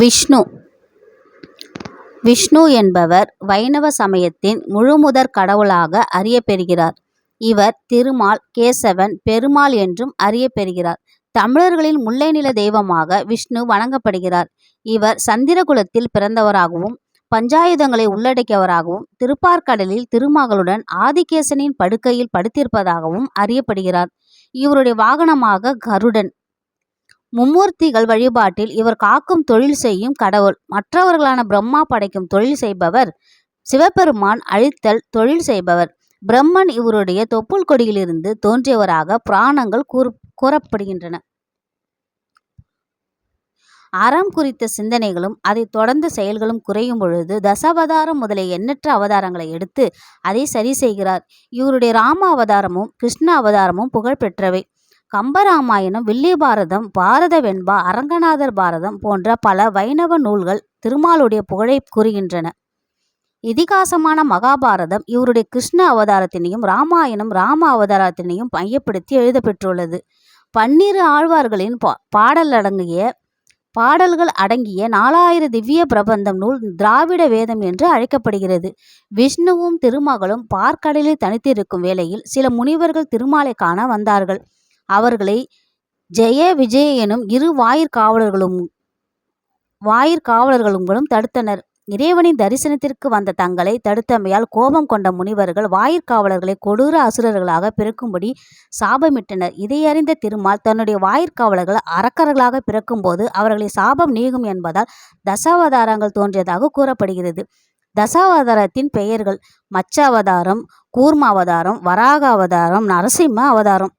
விஷ்ணு விஷ்ணு என்பவர் வைணவ சமயத்தின் முழுமுதற் கடவுளாக அறியப்பெறுகிறார். இவர் திருமால் கேசவன் பெருமாள் என்றும் அறியப்பெறுகிறார். தமிழர்களின் முல்லை நில தெய்வமாக விஷ்ணு வணங்கப்படுகிறார். இவர் சந்திரகுலத்தில் பிறந்தவராகவும் பஞ்சாயுதங்களை உள்ளடக்கியவராகவும் திருப்பார்கடலில் திருமகளுடன் ஆதிகேசனின் படுக்கையில் படுத்திருப்பதாகவும் அறியப்படுகிறார். இவருடைய வாகனமாக கருடன். மும்மூர்த்திகள் வழிபாட்டில் இவர் காக்கும் தொழில் செய்யும் கடவுள். மற்றவர்களான பிரம்மா படைக்கும் தொழில் செய்பவர். சிவபெருமான் அழித்தல் தொழில் செய்பவர். பிரம்மன் இவருடைய தொப்புள் கொடியிலிருந்து தோன்றியவராக புராணங்கள் கூறப்படுகின்றன. அறம் குறித்த சிந்தனைகளும் அதை தொடர்ந்த செயல்களும் குறையும் பொழுது தசாவதாரம் முதலிய எண்ணற்ற அவதாரங்களை எடுத்து அதை சரி செய்கிறார். இவருடைய ராம அவதாரமும் கிருஷ்ண அவதாரமும் புகழ் பெற்றவை. கம்பராமாயணம் வில்லிபாரதம் பாரத வெண்பா அரங்கநாதர் பாரதம் போன்ற பல வைணவ நூல்கள் திருமாலுடைய புகழை கூறுகின்றன. இதிகாசமான மகாபாரதம் இவருடைய கிருஷ்ண அவதாரத்தினையும் ராமாயணம் ராம அவதாரத்தினையும் மையப்படுத்தி எழுதப்பெற்றுள்ளது. பன்னிரு ஆழ்வார்களின் பா பாடலடங்கிய பாடல்கள் அடங்கிய நாலாயிர திவ்ய பிரபந்தம் நூல் திராவிட வேதம் என்று அழைக்கப்படுகிறது. விஷ்ணுவும் திருமகளும் பார்க்கடலில் தனித்திருக்கும் வேளையில் சில முனிவர்கள் திருமாலை காண வந்தார்கள். அவர்களை ஜெய விஜய எனும் இரு வாயிற்காவலர்களும் வாயிற்காவலர்களும் தடுத்தனர். இறைவனின் தரிசனத்திற்கு வந்த தங்களை தடுத்தமையால் கோபம் கொண்ட முனிவர்கள் வாயிற்காவலர்களை கொடூர அசுரர்களாக பிறக்கும்படி சாபமிட்டனர். இதையறிந்த திருமால் தன்னுடைய வாயிற்காவலர்கள் அரக்கர்களாக பிறக்கும்போது அவர்களை சாபம் நீங்கும் என்பதால் தசாவதாரங்கள் தோன்றியதாக கூறப்படுகிறது. தசாவதாரத்தின் பெயர்கள் மத்ஸ்யாவதாரம் கூர்மாவதாரம் வராக அவதாரம் நரசிம்ம அவதாரம்.